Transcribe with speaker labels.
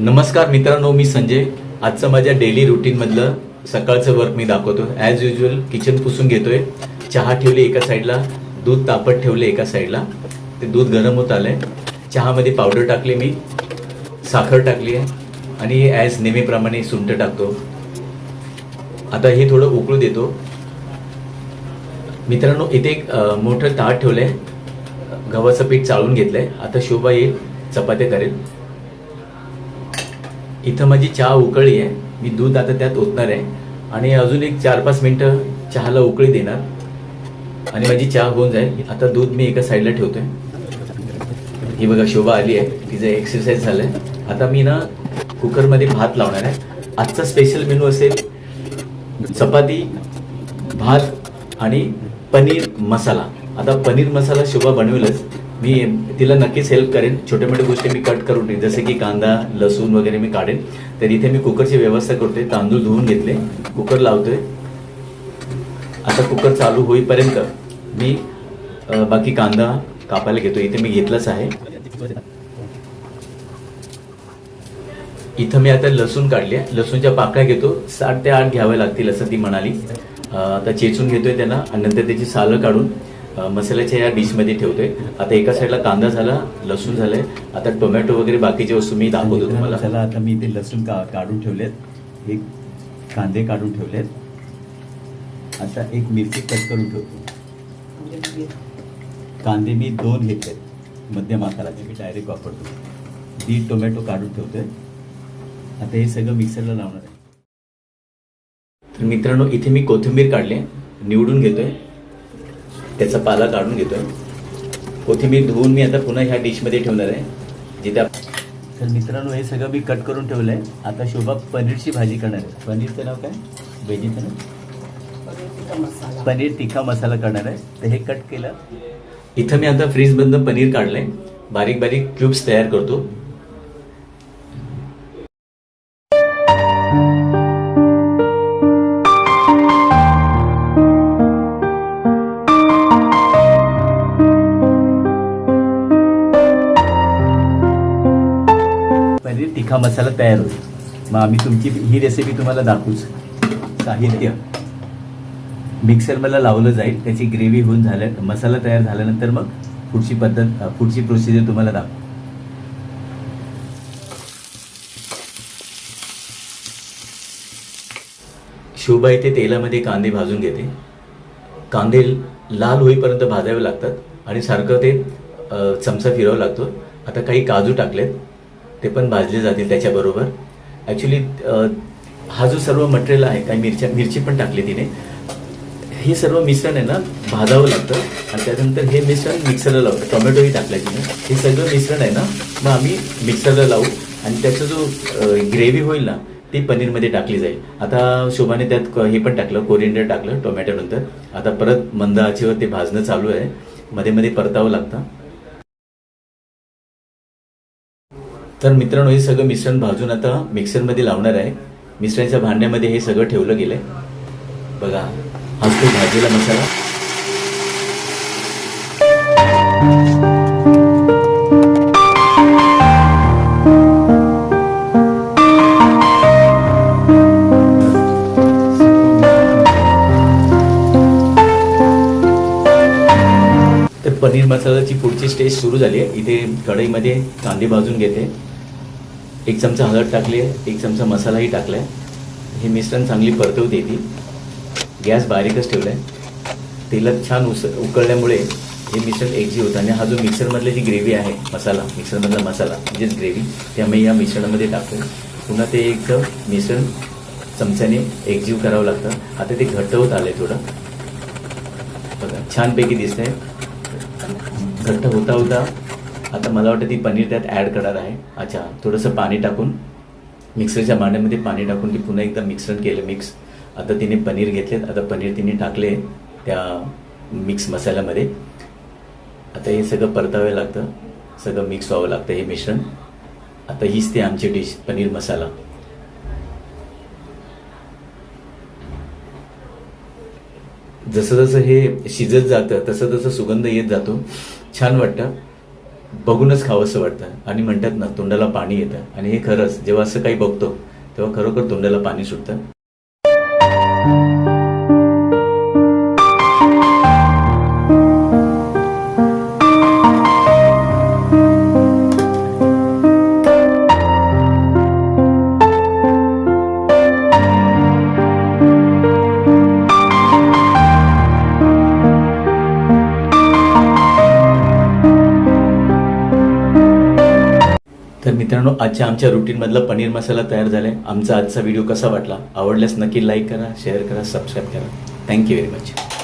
Speaker 1: नमस्कार मित्रांनो मी संजय. आजचं माझ्या डेली रुटीनमधलं सकाळचं वर्क मी दाखवतो. ॲज युजल किचन पुसून घेतोय. चहा ठेवली एका साईडला दूध तापत ठेवले एका साईडला ते दूध गरम होत आलंय. चहामध्ये पावडर टाकली मी साखर टाकली आहे आणि ॲज नेहमीप्रमाणे सुंठ टाकतो. आता हे थोडं उकळू देतो. मित्रांनो इथे एक मोठं ताट ठेवलं आहे गव्हाचं पीठ चाळून घेतलंय. आता शोभा येईल चपात्या करेल. इथं माझी चहा उकळली आहे. मी दूध आता त्यात ओतणार आहे. आणि अजून एक चार पाच मिनटं चहाला उकळी देणार. आणि माझी चहा होऊन जाईल. आता दूध मी एका साईडला ठेवतोय. ही बघा शोभा आली आहे. तिचं एक्सरसाइज झालंय. आता मी ना कुकरमध्ये भात लावणार आहे. आजचा स्पेशल मेनू असेल चपाती भात आणि पनीर मसाला. आता पनीर मसाला शोभा बनवेलच. मी तिला नक्कीच हेल्प करेन. छोट्या मोठ्या गोष्टी मी कट करून ठेईन जसे की कांदा लसूण वगैरे मी काढेन. तर इथे मी कुकरची व्यवस्था करतोय. तांदूळ धुवून घेतले. कुकर लावतोय. आता कुकर चालू होईपर्यंत मी बाकी कांदा कापायला घेतो इथे मी घेतलंच आहे. इथं मी आता लसूण काढली आहे. लसूणच्या पाकळ्या घेतो. सात ते आठ घ्याव्या लागतील असं ती म्हणाली. आता चेचून घेतोय त्यांना आणि नंतर त्याची सालं काढून मसाल्याच्या या डिशमध्ये ठेवतोय. आता एका साईडला कांदा झाला लसूण झालंय. आता टोमॅटो वगैरे बाकीची वस्तू मी दाखवतो तुम्हाला.
Speaker 2: चला आता मी इथे लसूण का काढून ठेवलेत. एक कांदे काढून ठेवलेत. आता एक मिरची कट करून ठेवतो. कांदे मी दोन घेतलेत. मध्यम आकाराचे मी डायरेक्ट वापरतो. दीड टोमॅटो काढून ठेवतोय. आता हे सगळं मिक्सरला लावणार आहे.
Speaker 1: तर मित्रांनो इथे मी कोथिंबीर काढली आहे. निवडून घेतोय. त्याचा पाला काढून घेतोय. कोथिंबीर धुवून मी आता पुन्हा ह्या डिशमध्ये ठेवणार आहे. जिथे
Speaker 2: तर मित्रांनो हे सगळं मी कट करून ठेवलंय. आता शोभा पनीरची भाजी करणार आहे. पनीरचं नाव काय? व्हेजीचं नाव? पनीर तिखा मसाला करणार आहे. तर हे कट केलं.
Speaker 1: इथं मी आता फ्रीजमधनं पनीर काढलंय. बारीक बारीक क्यूब्स तयार करतो.
Speaker 2: पनीर तिखा मसाला तयार होईल. मग आम्ही तुमची ही रेसिपी तुम्हाला दाखवूच. साहित्य. मिक्सर मला लावलं जाईल. त्याची ग्रेव्ही होऊन झाल्या मसाला तयार झाल्यानंतर मग पुढची पद्धत पुढची प्रोसिजर तुम्हाला दाखवू.
Speaker 1: शोभा इथे तेलामध्ये कांदे भाजून घेते. कांदे लाल होईपर्यंत भाजावे लागतात आणि सारखं ते चमचा फिरवावा लागतो. आता काही काजू टाकलेत. ते पण भाजले जातील त्याच्याबरोबर. ॲक्च्युली हा जो सर्व मटेरियल आहे काय मिरच्या मिरची पण टाकली तिने. हे सर्व मिश्रण आहे ना भाजावं लागतं आणि त्यानंतर हे मिश्रण मिक्सरला लावतं. टोमॅटोही टाकलं तिने. हे सगळं मिश्रण आहे ना मग आम्ही मिक्सरला लावू आणि त्याचा जो ग्रेव्ही होईल ना ती पनीरमध्ये टाकली जाईल. आता शोभाने त्यात हे पण टाकलं कोरिंडर टाकलं टोमॅटो नंतर. आता परत मंद आचेवर ते भाजणं चालू आहे. मध्ये मध्ये परतावं लागतं. तर मित्रांनो हे सगळं मिश्रण भाजून आता मिक्सरमध्ये लावणार आहे. मिश्रणाच्या भांड्यामध्ये हे सगळं ठेवलं गेलं आहे बघा हा तो भाजीला मसाला. तर पनीर मसाल्याची पुढची स्टेज सुरू झाली आहे. इथे कढईमध्ये कांदे भाजून घेते. एक चमचा हळद टाकली आहे एक चमचा मसालाही टाकला आहे हे मिश्रण चांगली परतवते ती गॅस बारीकच ठेवला आहे तेलात छान उस उकळल्यामुळे हे मिश्रण एकजीव होतं. आणि हा जो मिक्सरमधली जी ग्रेव्ही आहे मसाला मिक्सरमधला मसाला म्हणजेच ग्रेव्ही ते आम्ही या मिश्रणामध्ये टाकतो पुन्हा ते एक मिश्रण चमच्याने एकजीव करावं लागतं. आता ते घट्ट होत आलं आहे थोडं. बघा छानपैकी दिसतंय. घट्ट होता होता आता मला वाटतं ती पनीर त्यात ॲड करणार आहे. अच्छा थोडंसं पाणी टाकून मिक्सरच्या भांड्यामध्ये पाणी टाकून ती पुन्हा एकदा मिक्सर केलं मिक्स आता तिने पनीर घेतलेत आता पनीर तिने टाकले त्या मिक्स मसाल्यामध्ये. आता हे सगळं परतावं लागतं सगळं मिक्स व्हावं लागतं हे मिश्रण. आता हीच ते आमची डिश पनीर मसाला. जसं जसं हे शिजत जातं तसं तसं सुगंध येत जातो. छान वाटतं. बघूनच खावंसं वाटतं. आणि म्हणतात ना तोंडाला पाणी येतं. आणि हे खरंच जेव्हा असं काही बघतो तेव्हा खरोखर तोंडाला पाणी सुटतं. तर मित्रांनो आजच्या आमच्या रुटीनमधला पनीर मसाला तयार झाला आहे आमचा आजचा व्हिडिओ कसा वाटला? आवडल्यास नक्की लाईक करा शेअर करा सबस्क्राईब करा. Thank you very much